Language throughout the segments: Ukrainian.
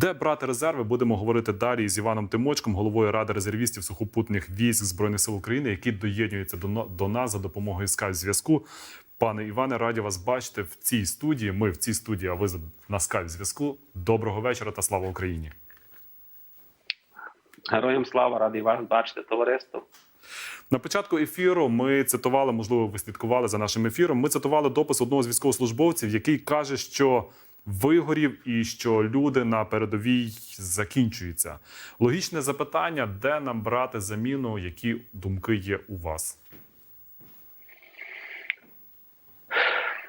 Де брати резерви? Будемо говорити далі з Іваном Тимочком, головою ради резервістів сухопутних військ збройних сил України, який доєднується до, до нас за допомогою скайп зв'язку. Пане Іване, раді вас бачити в цій студії. Ми в цій студії, а ви на скайп зв'язку. Доброго вечора та слава Україні. Героям слава, радий вас бачити, товариство. На початку ефіру ми цитували, можливо, ви слідкували за нашим ефіром. Ми цитували допис одного з військовослужбовців, який каже, що вигорів і що люди на передовій закінчуються. Логічне запитання: де нам брати заміну? Які думки є у вас?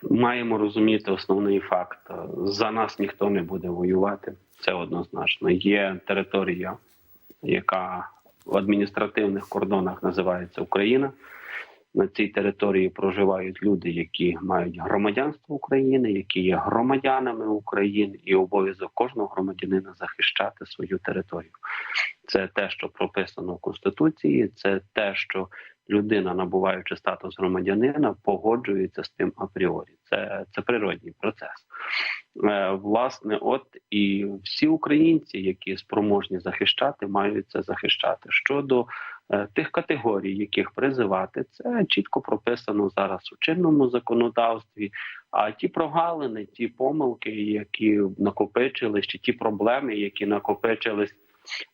Маємо розуміти основний факт: за нас ніхто не буде воювати. Це однозначно. Є територія, яка в адміністративних кордонах називається Україна. На цій території проживають люди, які мають громадянство України, які є громадянами України, і обов'язок кожного громадянина захищати свою територію. Це те, що прописано в конституції, це те, що людина, набуваючи статус громадянина, погоджується з тим апріорі. Це, це природній процес. Е, власне, от і всі українці, які спроможні захищати, мають це захищати. Щодо е, тих категорій, яких призивати, це чітко прописано зараз у чинному законодавстві. А ті прогалини, ті помилки, які накопичились, чи ті проблеми, які накопичились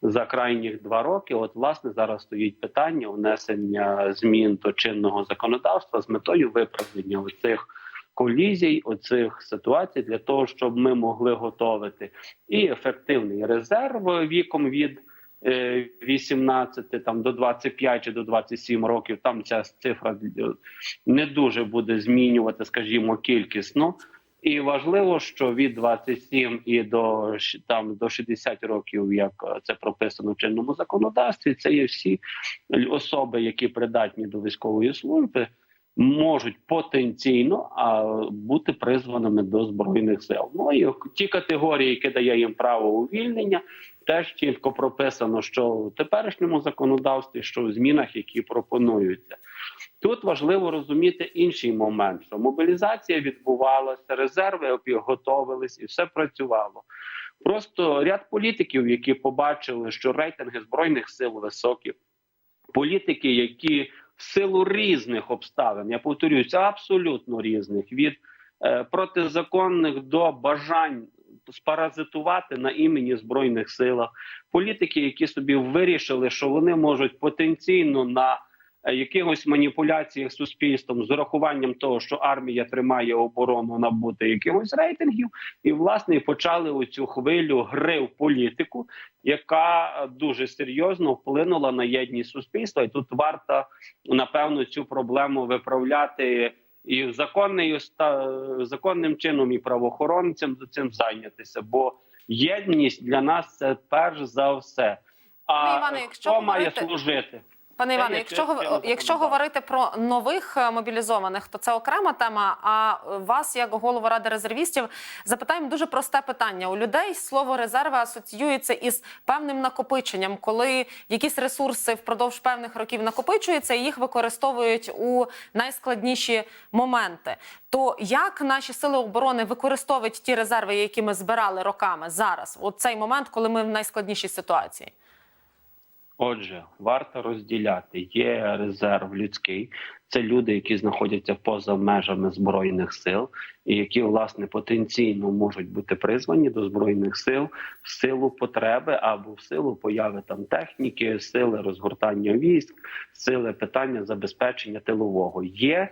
за крайніх два роки, от власне зараз стоїть питання внесення змін до чинного законодавства з метою виправлення оцих колізій, оцих ситуацій для того, щоб ми могли готовити і ефективний резерв віком від е, 18 там до 25 чи до 27 років. Там ця цифра е, не дуже буде змінювати, скажімо, кількісно. І важливо, що від 27 і до там до 60 років, як е, це прописано в чинному законодавстві, це є всі особи, які придатні до військової служби, можуть потенційно а, бути призваними до збройних сил. Ну і ті категорії, які дає їм право увільнення, теж чітко прописано, що в теперішньому законодавстві, що в змінах, які пропонуються. Тут важливо розуміти інший момент, що мобілізація відбувалася, резерви готовились і все працювало. Просто ряд політиків, які побачили, що рейтинги збройних сил високі, політики, які в силу різних обставин, я повторююся, абсолютно різних, від е, протизаконних до бажань спаразитувати на імені збройних силах, політики, які собі вирішили, що вони можуть потенційно на якихось маніпуляціях з суспільством з урахуванням того, що армія тримає оборону набути якихось рейтингів, і власне почали оцю хвилю гри в політику, яка е, дуже серйозно вплинула на єдність суспільства. І тут варто напевно цю проблему виправляти. І законною законним чином і правоохоронцям до цим зайнятися, бо єдність для нас це перш за все. А Пане Іване, хто має говорити- служити? Пане Іване, якщо якщо говорити про нових е, мобілізованих, то це окрема тема. А вас, як голову ради резервістів, запитаємо дуже просте питання. У людей слово резерви асоціюється із певним накопиченням, коли якісь ресурси впродовж певних років накопичуються і їх використовують у найскладніші моменти. То як наші сили оборони використовують ті резерви, які ми збирали роками зараз, у цей момент, коли ми в найскладнішій ситуації? Отже, варто розділяти. Є резерв людський, це люди, які знаходяться поза межами збройних сил, і які власне потенційно можуть бути призвані до збройних сил в силу потреби або в силу появи там техніки, сили розгортання військ, сили питання забезпечення тилового. Є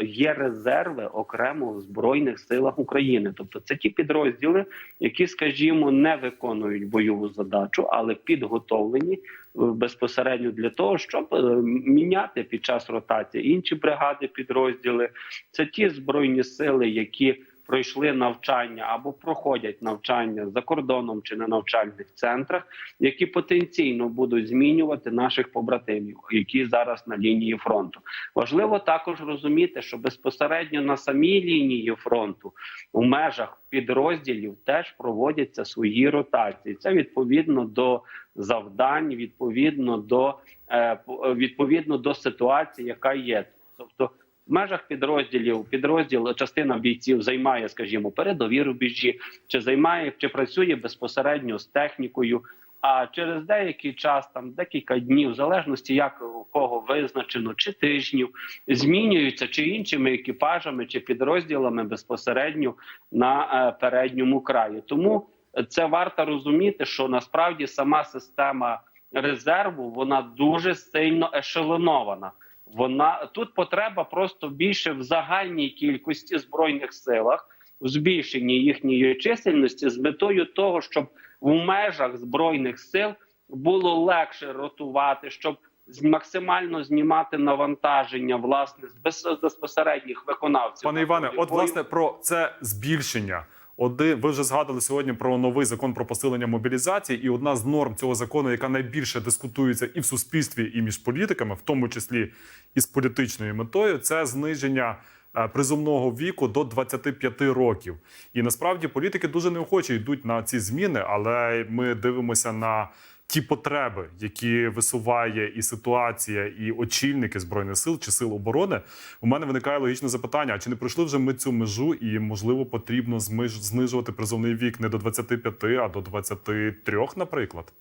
є резерви окремо в збройних силах України, тобто це ті підрозділи, які, скажімо, не виконують бойову задачу, але підготовлені е, безпосередньо для того, щоб е, міняти під час ротації інші бригади, підрозділи. Це ті збройні сили, які пройшли навчання або проходять навчання за кордоном чи на навчальних центрах, які потенційно будуть змінювати наших побратимів, які зараз на лінії фронту. Важливо також розуміти, що безпосередньо на самій лінії фронту у межах підрозділів теж проводяться свої ротації. Це відповідно до завдань, відповідно до е, відповідно до ситуації, яка є. Тобто В межах підрозділів підрозділ частина бійців займає, скажімо, передові рубежі, чи займає, чи працює безпосередньо з технікою. А через деякий час, там декілька днів, в залежності як у кого визначено, чи тижнів, змінюються чи іншими екіпажами, чи підрозділами безпосередньо на е, передньому краї. Тому це варто розуміти, що насправді сама система резерву вона дуже сильно ешелонована. Вона тут потреба просто більше в загальній кількості збройних силах, в збільшенні їхньої чисельності з метою того, щоб в межах збройних сил було легше ротувати, щоб максимально знімати навантаження власне з безпосередніх виконавців. Пане Іване, от власне про це збільшення. Один, ви вже згадали сьогодні про новий закон про посилення мобілізації, і одна з норм цього закону, яка найбільше дискутується і в суспільстві, і між політиками, в тому числі і з політичною метою, це зниження е, призовного віку до 25 років. І насправді політики дуже неохоче йдуть на ці зміни, але ми дивимося на ті потреби, які висуває і ситуація, і очільники збройних сил чи сил оборони. У мене виникає логічне запитання: а чи не пройшли вже ми цю межу, і можливо потрібно знижувати призовний вік не до 25, а до 23, наприклад?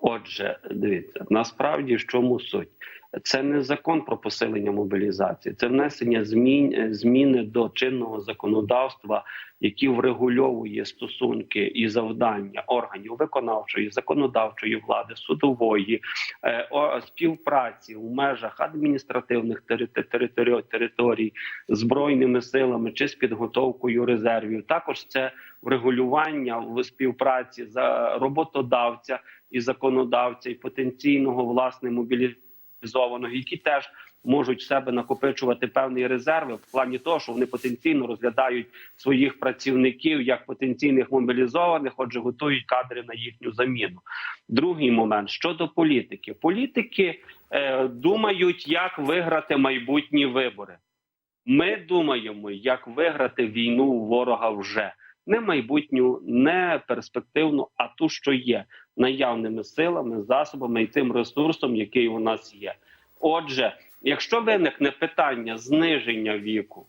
Отже, дивіться, насправді в чому суть? Це не закон про посилення мобілізації, це внесення змін зміни до чинного законодавства, які врегульовує стосунки і завдання органів виконавчої, законодавчої влади, судової е, співпраці у межах адміністративних терит- територій, територій збройними силами чи з підготовкою резервів. Також це врегулювання в співпраці за роботодавця і законодавця, і потенційного власне мобілізованого, які теж можуть в себе накопичувати певні резерви в плані того, що вони потенційно розглядають своїх працівників як потенційних мобілізованих, отже, готують кадри на їхню заміну. Другий момент щодо політики, політики е, думають, як виграти майбутні вибори. Ми думаємо, як виграти війну ворога вже не майбутню, не перспективну, а ту, що є наявними силами, засобами і тим ресурсом, який у нас є. Отже, якщо виникне питання зниження віку,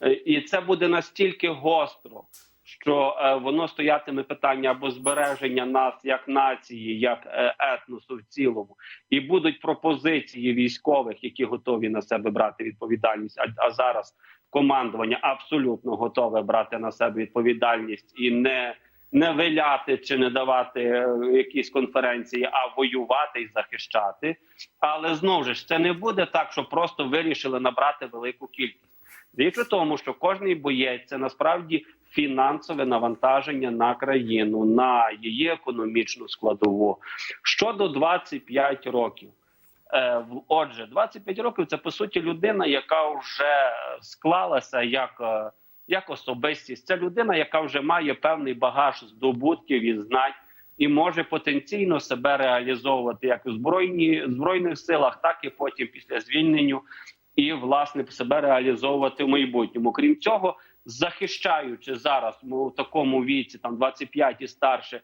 е, і це буде настільки гостро, що е, воно стоятиме питання або збереження нас як нації, як е, етносу в цілому, і будуть пропозиції військових, які готові на себе брати відповідальність. А, зараз командування абсолютно готове брати на себе відповідальність і не не виляти чи не давати е, якісь конференції, а воювати і захищати. Але знову ж це не буде так, що просто вирішили набрати велику кількість. Річ у тому, що кожний боєць це насправді фінансове навантаження на країну, на її економічну складову. Щодо 25 років. Е, в- Отже, 25 років це по суті людина, яка вже склалася як, е, як особистість. Це людина, яка вже має певний багаж здобутків і знань, і може потенційно себе реалізовувати як у збройні збройних силах, так і потім після звільнення, і власне себе реалізовувати в майбутньому. Крім цього, захищаючи зараз у такому віці, там 25 і старше.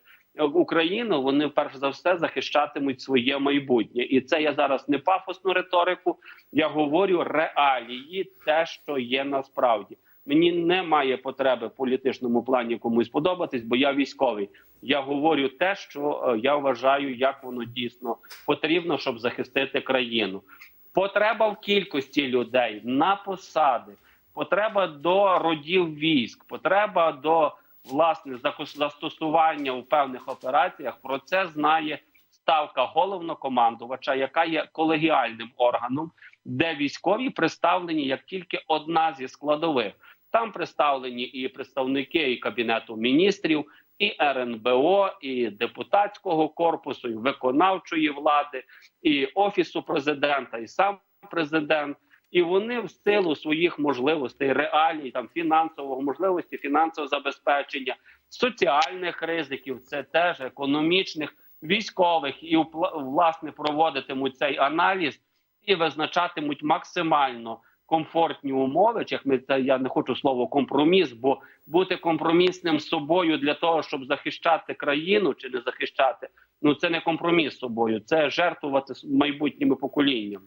Україну вони перш за все захищатимуть своє майбутнє, і це я зараз не пафосну риторику. Я говорю реалії, те, що є насправді. Мені немає потреби в політичному плані комусь подобатись, бо я військовий. Я говорю те, що е, я вважаю, як воно дійсно потрібно, щоб захистити країну. Потреба в кількості людей на посади, потреба до родів військ, потреба до власне застосування у певних операціях. Про це знає ставка головнокомандувача, яка є колегіальним органом, де військові представлені як тільки одна зі складових. Там представлені і представники і кабінету міністрів, і РНБО, і депутатського корпусу, і виконавчої влади, і офісу президента, і сам президент. І вони в силу своїх можливостей, реалій, там фінансового можливості, фінансового забезпечення, соціальних ризиків, це теж економічних, військових, і власне проводитимуть цей аналіз і визначатимуть максимально комфортні умови. Чи як ми це я не хочу слово компроміс, бо бути компромісним з собою для того, щоб захищати країну чи не захищати, ну це не компроміс з собою, це жертвувати майбутніми поколіннями.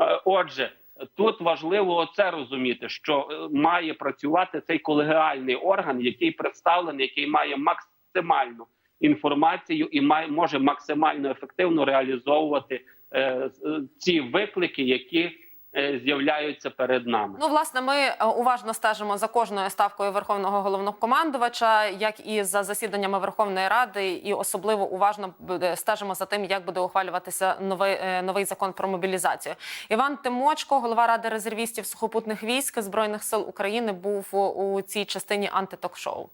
Е, Отже, тут важливо оце розуміти, що е, має працювати цей колегіальний орган, який представлений, який має максимальну інформацію і має може максимально ефективно реалізовувати е, ці виклики, які з'являються перед нами. Ну, власне, ми е, уважно стежимо за кожною ставкою верховного головнокомандувача, як і за засіданнями Верховної Ради, і особливо уважно стежимо за тим, як буде ухвалюватися новий, е, новий закон про мобілізацію. Іван Тимочко, голова ради резервістів сухопутних військ збройних сил України, був у цій частині антиток-шоу.